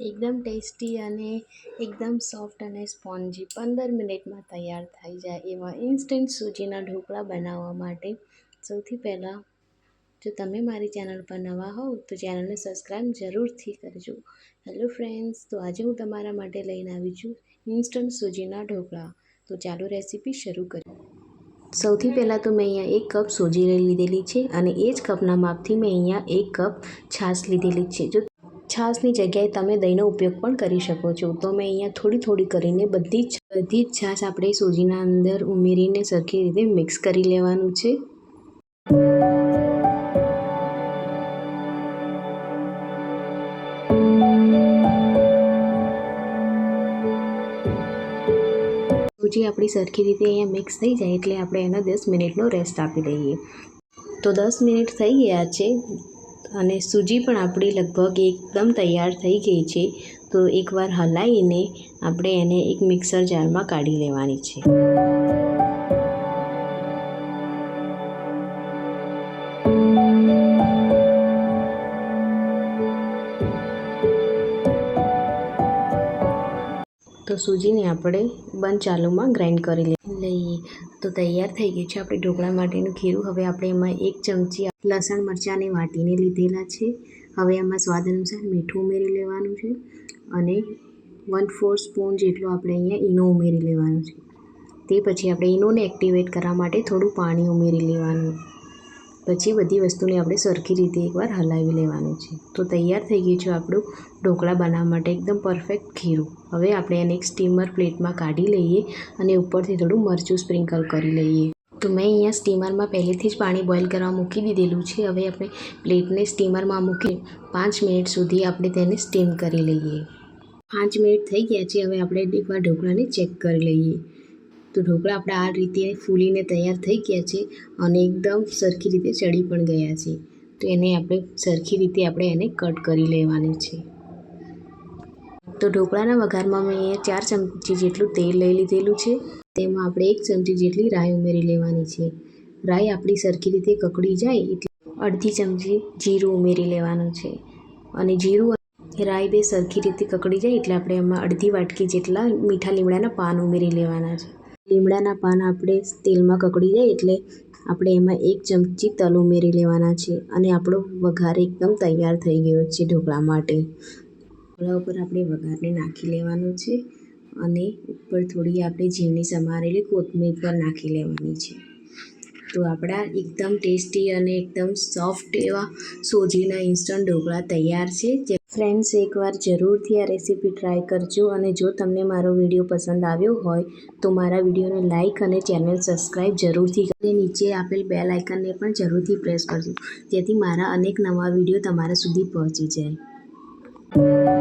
એકદમ ટેસ્ટી અને એકદમ સોફ્ટ અને સ્પોન્જી પંદર મિનિટમાં તૈયાર થઈ જાય એવા ઇન્સ્ટન્ટ સૂજીના ઢોકળા બનાવવા માટે. સૌથી પહેલાં જો તમે મારી ચેનલ પર નવા હોવ તો ચેનલને સબસ્ક્રાઈબ જરૂરથી કરજો. હેલો ફ્રેન્ડ્સ, તો આજે હું તમારા માટે લઈને આવી છું ઇન્સ્ટન્ટ સૂજીના ઢોકળા. તો ચાલો રેસીપી શરૂ કરીએ. સૌથી પહેલાં તો મેં અહીંયા એક કપ સૂજી લીધેલી છે અને એ જ કપના માપથી મેં અહીંયા એક કપ છાશ લીધેલી છે. જો છાશની જગ્યાએ તમે દહીંનો ઉપયોગ પણ કરી શકો છો. તો મેં અહીંયા થોડી થોડી કરીને બધી જ બધી જ છાશ આપણે સૂજીના અંદર ઉમેરીને સરખી રીતે મિક્સ કરી લેવાનું છે. સૂજી આપણી સરખી રીતે અહીંયા મિક્સ થઈ જાય એટલે આપણે એનો દસ મિનિટનો રેસ્ટ આપી દઈએ. તો દસ મિનિટ થઈ ગયા છે. અને સૂજી પણ આપણી લગભગ એકદમ તૈયાર થઈ ગઈ છે. તો એકવાર હલાવીને આપણે એને એક મિક્સર જારમાં કાઢી લેવાની છે. તો સૂજીને આપણે બંધ ચાલુમાં ગ્રાઇન્ડ કરી લઈએ. તો તૈયાર થઈ ગયું છે આપણે ઢોકળા માટેનું ખીરું. હવે આપણે એમાં એક ચમચી લસણ, મરચાંને વાટીને લીધેલા છે. હવે એમાં સ્વાદ અનુસાર મીઠું ઉમેરી લેવાનું છે અને વન ફોર સ્પૂન જેટલું આપણે અહીંયા ઈનો ઉમેરી લેવાનું છે. તે પછી આપણે ઈનોને એક્ટિવેટ કરવા માટે થોડું પાણી ઉમેરી લેવાનું. પછી બધી વસ્તુને આપણે સરખી રીતે એકવાર હલાવી લેવાનું છે. તો તૈયાર થઈ ગયું છે આપણું ઢોકળા બનાવવા માટે એકદમ પરફેક્ટ ખીરું. હવે આપણે એને એક સ્ટીમર પ્લેટમાં કાઢી લઈએ અને ઉપરથી થોડું મરચું સ્પ્રિંકલ કરી લઈએ. તો મેં અહીંયા સ્ટીમરમાં પહેલેથી જ પાણી બોઇલ કરવા મૂકી દીધેલું છે. હવે આપણે પ્લેટને સ્ટીમરમાં મૂકી પાંચ મિનિટ સુધી આપણે તેને સ્ટીમ કરી લઈએ. પાંચ મિનિટ થઈ ગયા છે. હવે આપણે એકવાર ઢોકળાને ચેક કરી લઈએ. તો ઢોકળા આપણા આ રીતે ફૂલીને તૈયાર થઈ ગયા છે અને એકદમ સરખી રીતે ચડી પણ ગયા છે. તો એને આપણે સરખી રીતે આપણે એને કટ કરી લેવાની છે. તો ઢોકળાના વઘારમાં મેં ચાર ચમચી જેટલું તેલ લઈ લીધેલું છે. તેમાં આપણે એક ચમચી જેટલી રાઈ ઉમેરી લેવાની છે. રાઈ આપણી સરખી રીતે કકડી જાય એટલે અડધી ચમચી જીરું ઉમેરી લેવાનું છે. અને જીરું રાઈ બે સરખી રીતે કકડી જાય એટલે આપણે એમાં અડધી વાટકી જેટલા મીઠા લીમડાના પાન ઉમેરી લેવાના છે. લીમડાના પાન આપણે તેલમાં કકડી જાય એટલે આપણે એમાં એક ચમચી તલ ઉમેરી લેવાના છે અને આપણો વઘાર એકદમ તૈયાર થઈ ગયો છે ઢોકળા માટે. ઢોકળા ઉપર આપણે વઘારને નાખી લેવાનો છે અને ઉપર થોડી આપણે ઝીણી સમારેલી કોથમીર પર નાખી લેવાની છે. તો આપણા એકદમ ટેસ્ટી અને એકદમ સોફ્ટ એવા સોજીના ઇન્સ્ટન્ટ ઢોકળા તૈયાર છે. ફ્રેન્ડ્સ, એકવાર જરૂરથી આ રેસીપી ટ્રાય કરજો અને જો તમને મારો વીડિયો પસંદ આવ્યો હોય, તો મારા વિડીયોને લાઇક અને ચેનલ સબસ્ક્રાઈબ જરૂરથી અને નીચે આપેલ બે લાઇકનને પણ જરૂરથી પ્રેસ કરજો, જેથી મારા અનેક નવા વીડિયો તમારા સુધી પહોંચી જાય. thank you